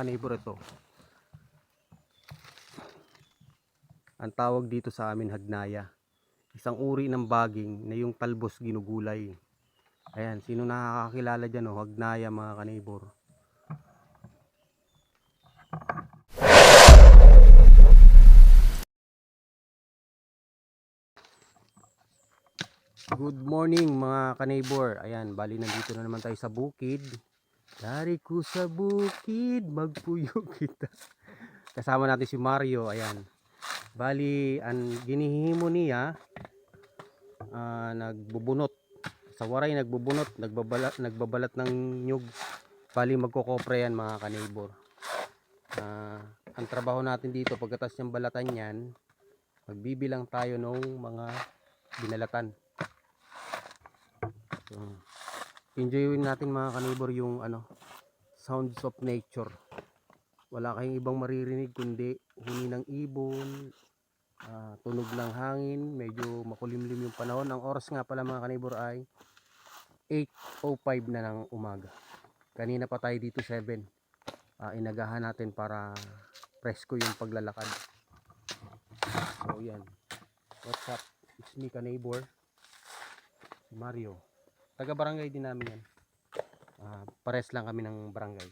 kanibor ito. Ang tawag dito sa amin hagnaya. Isang uri ng baging na yung talbos ginugulay. Ayan, sino nakakakilala dyan oh, hagnaya mga kanibor. Good morning mga kanibor. Ayan, bali nandito na naman tayo sa bukid. Dari ko sa bukid, magpuyo kita. Kasama natin si Mario, ayan. Bali, ang ginihimo niya, ah, nagbubunot. Sa waray, nagbubunot, nagbabalat, nagbabalat ng nyug. Bali, magkokopre yan mga kanibor. Ah, ang trabaho natin dito, pagkatas ng balatan yan, magbibilang tayo ng mga binalatan. So, enjoyin natin mga kanibor yung ano, sounds of nature. Wala kayong ibang maririnig kundi huni ng ibon, ah, tunog ng hangin, medyo makulimlim yung panahon. Ang oras nga pala mga kanibor ay 8.05 na ng umaga. Kanina pa tayo dito 7. Ah, inagahan natin para presko yung paglalakad. So yan. What's up? It's me kanibor. Mario. Taga barangay din namin yan. Ah, pares lang kami ng barangay.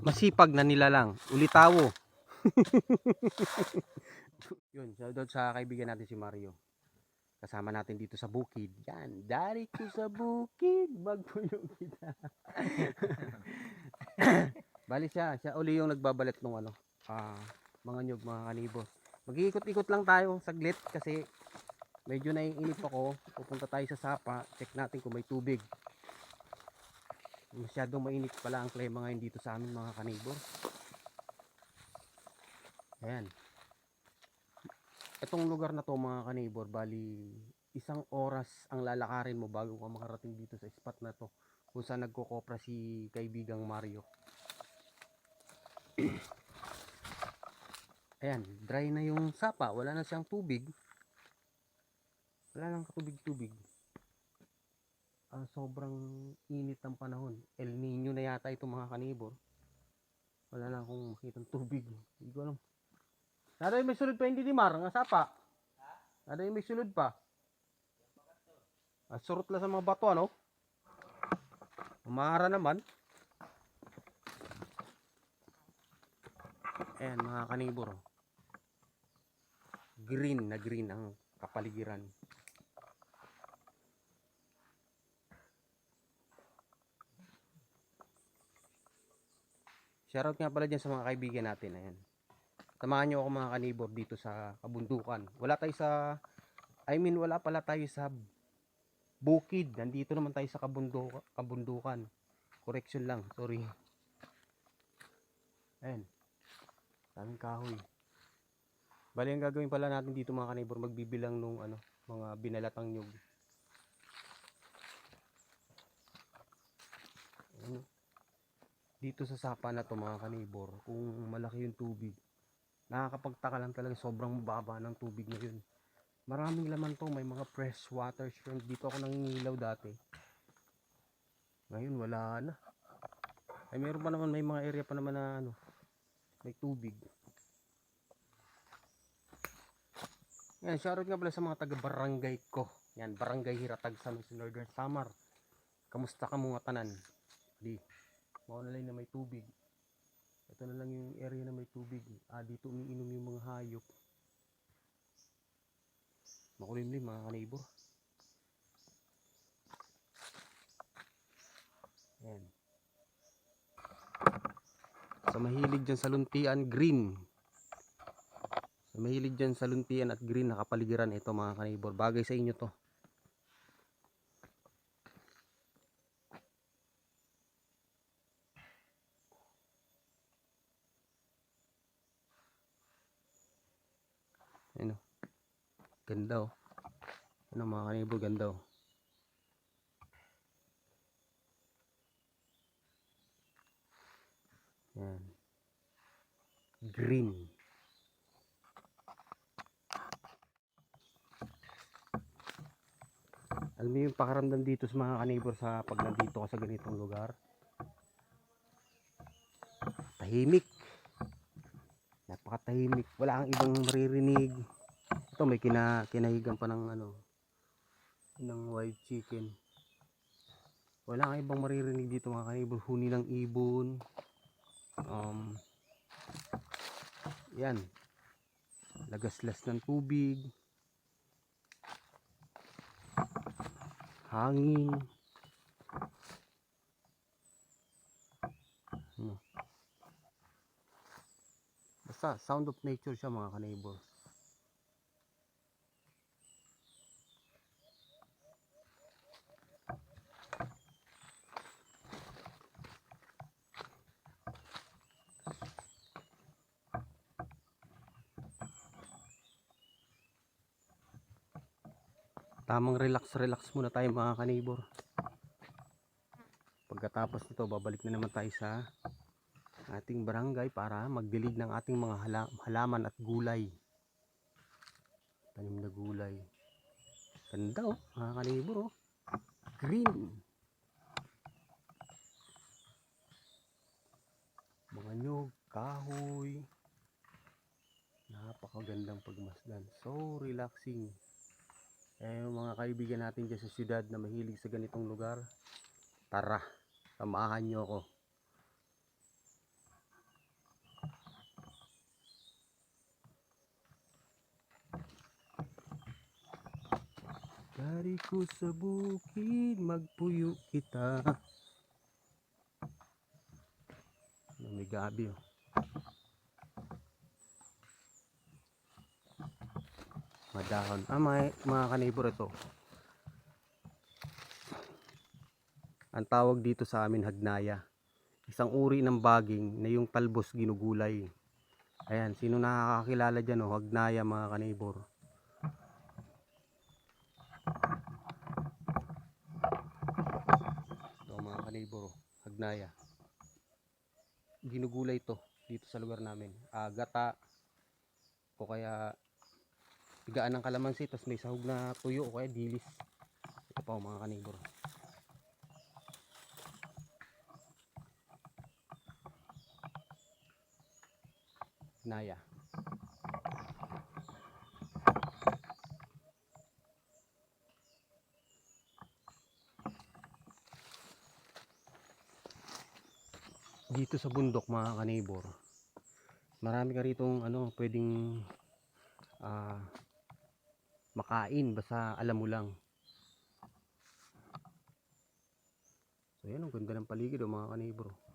Masipag na nila lang. Ulitawo. Yun, shoutout sa kaibigan natin si Mario. Kasama natin dito sa bukid. Yan, dari ko sa bukid, magpuyo kita. Bali siya, siya uli yung nagbabalat nung ano, ah, mga nyug, mga kanibos. Mag-iikot-ikot lang tayo saglit kasi medyo naiinip ako. Pupunta tayo sa sapa, check natin kung may tubig. Masyadong mainit pala ang klima ngayon dito sa amin mga kanibor. Ayan. Itong lugar na to mga kanibor, bali isang oras ang lalakarin mo bago ka makarating dito sa spot na to kung saan nagkokopra si kaibigang Mario. Ayan, dry na yung sapa, wala na siyang tubig. Wala nang katubig-tubig. Ah, sobrang init ng panahon. El Nino na yata ito mga kanibor. Wala na akong makitang tubig. Hindi ko alam. Naday may sulod pa hindi ni Mar, nga sapa. Naday may sulod pa. Ah, surot lang sa mga bato ano. Umahara naman. Ayan mga kanibor. oh. Green na green ang kapaligiran. Shoutout nga pala dyan sa mga kaibigan natin. Ayan. Samahan nyo ako mga kanibor dito sa kabundukan. Wala tayo sa, I mean wala pala tayo sa bukid. Nandito naman tayo sa kabundukan. kabundukan. Correction lang, sorry. Ayan. Daming kahoy. Bali ang gagawin pala natin dito mga kanibor, magbibilang nung ano, mga binalatang nyug. Ayan. Dito sa sapa na to mga kanibor, kung malaki yung tubig, nakakapagtaka lang talaga sobrang baba ng tubig na yun. Maraming laman to, may mga fresh water shrimp. Dito ako nangingilaw dati. Ngayon wala na. Ay meron pa naman, may mga area pa naman na ano, may tubig. Yan, shoutout nga pala sa mga taga-barangay ko. Yan, barangay Hiratag sa Northern Samar. Kamusta ka mga tanan? Di, mao na lang na may tubig. Ito na lang yung area na may tubig. Ah, dito umiinom yung mga hayop. Makulimlim mga kanibor. Yan. Sa mahilig dyan sa luntian, green. Sa mahilig dyan sa luntian at green na kapaligiran ito mga kanibor. Bagay sa inyo to. Ano? Ganda oh. Ano mga kanibor, ganda oh. Yan. Green. Alam niyo yung pakaramdam dito sa mga kanibor sa pag nandito ka sa ganitong lugar. tahimik napakatahimik. Wala kang ibang maririnig. Ito may kina, kinahigan pa ng ano ng wild chicken. Wala kang ibang maririnig dito mga kanibor huni ng ibon. Um, yan. Lagaslas ng tubig. Hangin basta sound of nature siya mga kanibor tamang relax relax muna tayo mga kanibor pagkatapos nito babalik na naman tayo sa ating barangay para magdilig ng ating mga hala- halaman at gulay. Tanim na gulay. Ganda oh. Mga kanibor oh. Green. Mga nyog kahoy. Napakagandang pagmasdan. So relaxing. Eh, mga kaibigan natin dyan sa syudad na mahilig sa ganitong lugar, tara, samahan nyo ako. Dari ko sa bukid, magpuyo kita. May gabi oh. madahon. Ah may, mga kanibor ito. Ang tawag dito sa amin hagnaya. Isang uri ng baging na yung talbos ginugulay. Ayan sino nakakakilala dyan oh? Hagnaya mga kanibor ito kanibor oh, hagnaya ginugulay to dito sa lugar namin. Ah, gata o kaya tigaan ng kalamansi tapos may sahog na tuyo o kaya dilis. Ito pa oh, mga kanibor. Naya dito sa bundok mga kanibor marami ka ritong ano pwedeng ah makain basta alam mo lang. So yan ang ganda ng paligid oh, mga kanibro